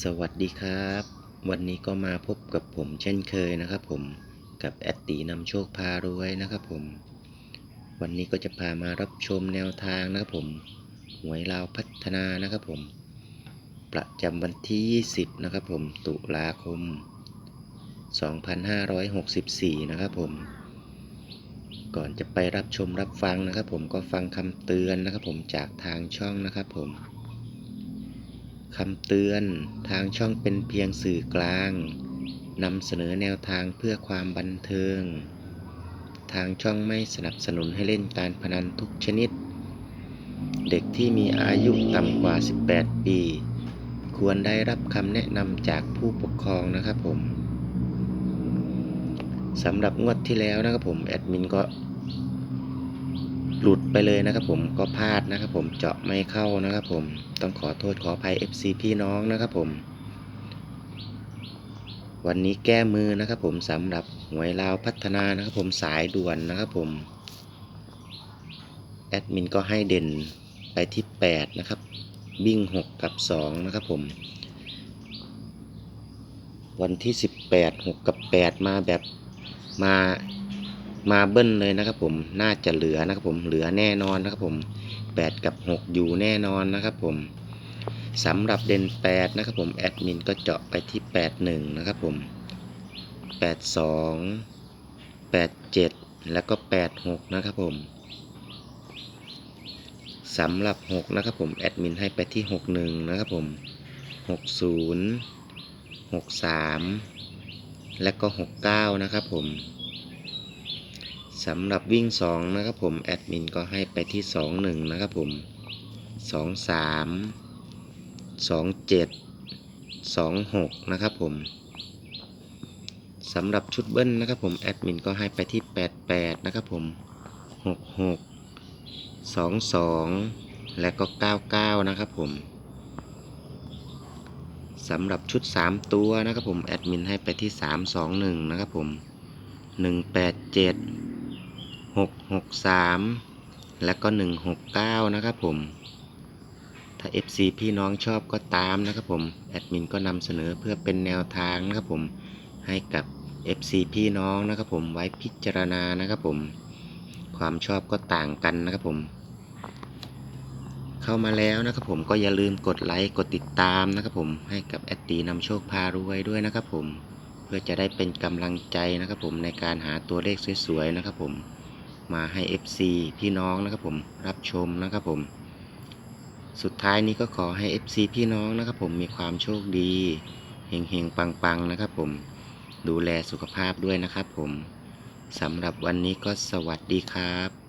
สวัสดีครับ วันนี้ก็มาพบกับผมเช่นเคยนะครับผมกับแอดตีนำโชคพารวยนะครับผม วันนี้ก็จะพามารับชมแนวทางนะครับผมหวยลาวพัฒนานะครับผม ประจำวันที่ 20 นะครับผมตุลาคม 2564 นะครับผม ก่อนจะไปรับชมรับฟังนะครับผมก็ฟังคำเตือนนะครับผมจากทางช่องนะครับผม คำเตือนทางช่องเป็นเพียงสื่อกลางนำเสนอแนวทางเพื่อความบันเทิง ทางช่องไม่สนับสนุนให้เล่นการพนันทุกชนิด เด็กที่มีอายุต่ำกว่า 18 ปี ควรได้รับคำแนะนำจากผู้ปกครองนะครับผมสำหรับงวดที่แล้วนะครับผม แอดมินก็ หลุดไปเลยนะครับผมก็พลาดนะครับผมเจาะไม่เข้านะครับผมต้องขอโทษขออภัย FC พี่น้องนะครับผม วันนี้แก้มือนะครับผมสำหรับหวยลาวพัฒนานะครับผมสายด่วนนะครับผมแอดมินก็ให้เด่นไปที่ 8 นะครับวิ่ง 6 กับ 2 นะครับผม วันที่ 18 6 กับ 8 มาแบบมา มาเบิ้ลเลยนะครับผมน่าจะเหลือนะครับผมเหลือแน่นอนนะครับผม8 กับ 6 อยู่แน่นอนนะครับผมสำหรับเด่น8นะครับผมแอดมินก็เจาะไปที่ 81 นะครับผม 82 87 แล้วก็ 86 นะครับผมสำหรับ 6 นะครับผมแอดมินให้ไปที่ 61 นะครับผม 60 63 และก็ 69 นะครับผม สำหรับวิ่ง 2 นะครับผม แอดมินก็ให้ไปที่ 2 1 นะครับผม 2 3 2 7 2 6 นะครับผมสำหรับชุดเบิ้ลนะครับผม แอดมินก็ให้ไปที่ 8 8 นะครับผม 6 6 2 2 และก็ 99 นะครับผมสำหรับชุด 3 ตัวนะครับผม แอดมินให้ไปที่ 3 2 1 นะครับผม 1 8 7หกหกสามและก็หนึ่งหกเก้านะครับผม ถ้า FC พี่น้องชอบก็ตามนะครับผม แอดมินก็นำเสนอเพื่อเป็นแนวทางนะครับผม ให้กับ FC พี่น้องนะครับผม ไว้พิจารณานะครับผม ความชอบก็ต่างกันนะครับผม เข้ามาแล้วนะครับผมก็อย่าลืมกดไลค์ กดติดตามนะครับผม ให้กับแอดตีนำโชคพารวยด้วยนะครับผม เพื่อจะได้เป็นกำลังใจนะครับผมในการหาตัวเลขสวยๆนะครับผม มาให้ FC พี่น้องนะครับผมรับชมนะครับผม สุดท้ายนี้ก็ขอให้ FC พี่น้องนะครับผมมีความโชคดีเฮงเฮงปังปังๆนะครับผมดูแลสุขภาพด้วยนะครับผมสำหรับวันนี้ก็สวัสดีครับ